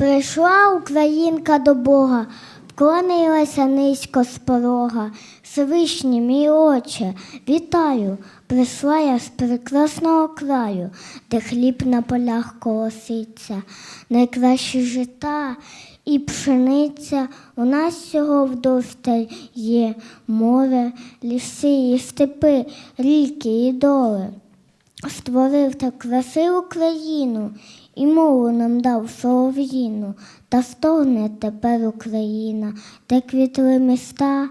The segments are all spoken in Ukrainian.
Прийшла українка до Бога, вклонилася низько з порога. Всевишній мій отче, вітаю, прийшла я з прекрасного краю, де хліб на полях колоситься, найкращі жита і пшениця. У нас всього вдосталь є море, ліси і степи, ріки і доли. Створив так красиву країну, і мову нам дав солов'їну, та стогне тепер Україна, де квітли міста,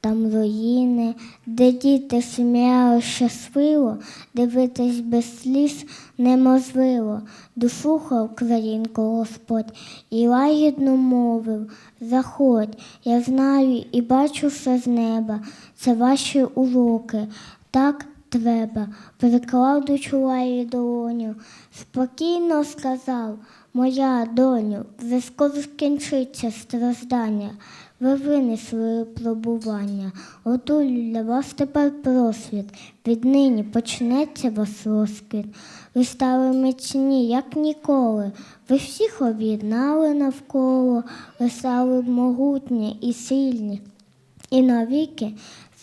там руїни, де діти сміяли щасливо, дивитись без сліз неможливо. Дослухав українку Господь і лагідно мовив Заходь, я знаю і бачу все з неба, це ваші уроки. Так треба, приклав до чола її долоню, спокійно сказав, моя доню, вже скоро скінчиться страждання, ви винесли випробування, готую для вас тепер просвіт, віднині почнеться вас розквіт. Ви стали міцні, як ніколи, ви всіх об'єднали навколо, ви стали могутні і сильні. І навіки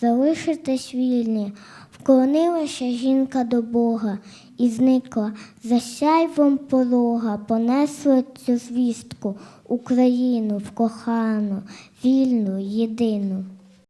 залишитесь вільні. Вклонилася жінка до Бога і зникла за сяйвом порога, понесла цю звістку Україну в кохану, вільну, єдину.